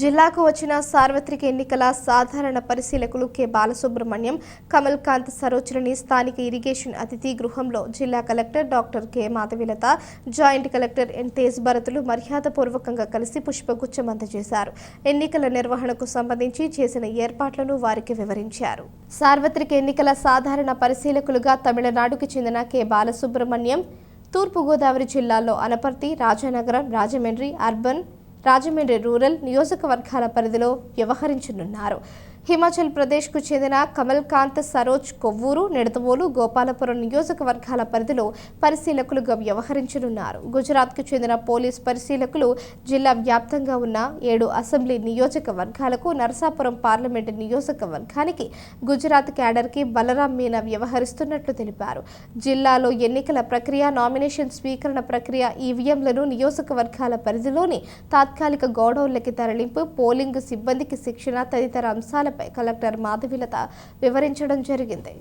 జిల్లాకు వచ్చిన సార్వత్రిక ఎన్నికల సాధారణ పరిశీలకులు కె. బాలసుబ్రహ్మణ్యం కమల్ కాంత్ సరోజని స్థానిక ఇరిగేషన్ అతిథి గృహంలో జిల్లా collector doctor K. Madhavilatha joint collector N. Tej Bharatulu మర్యాదపూర్వకంగా కలిసి పుష్పగుచ్చం అందజేశారు. ఎన్నికల నిర్వహణకు సంబంధించి చేసిన ఏర్పాట్లను వారికి వివరించారు. సార్వత్రిక ఎన్నికల సాధారణ పరిశీలకులుగా తమిళనాడుకు చెందిన కె. బాలసుబ్రహ్మణ్యం తూర్పుగోదావరి జిల్లాలో అనపర్తి రాజానగరం రాజమండ్రి అర్బన్ రాజమండ్రి రూరల్ నియోజకవర్గాల పరిధిలో వ్యవహరించనున్నారు. హిమాచల్ ప్రదేశ్కు చెందిన కమల్కాంత్ సరోజ్ కొవ్వూరు నిడతవోలు గోపాలపురం నియోజకవర్గాల పరిధిలో పరిశీలకులుగా వ్యవహరించనున్నారు. గుజరాత్కు చెందిన పోలీస్ పరిశీలకులు జిల్లా వ్యాప్తంగా ఉన్న ఏడు అసెంబ్లీ నియోజకవర్గాలకు నరసాపురం పార్లమెంటు నియోజకవర్గానికి గుజరాత్ క్యాడర్కి బలరాం మీనా వ్యవహరిస్తున్నట్లు తెలిపారు. జిల్లాలో ఎన్నికల ప్రక్రియ నామినేషన్ స్వీకరణ ప్రక్రియ ఈవీఎంలను నియోజకవర్గాల పరిధిలోని తాత్కాలిక గోడౌన్లకి తరలింపు పోలింగ్ సిబ్బందికి శిక్షణ తదితర అంశాల ఘటనపై కలెక్టర్ మాధవిలత వివరించడం జరిగింది.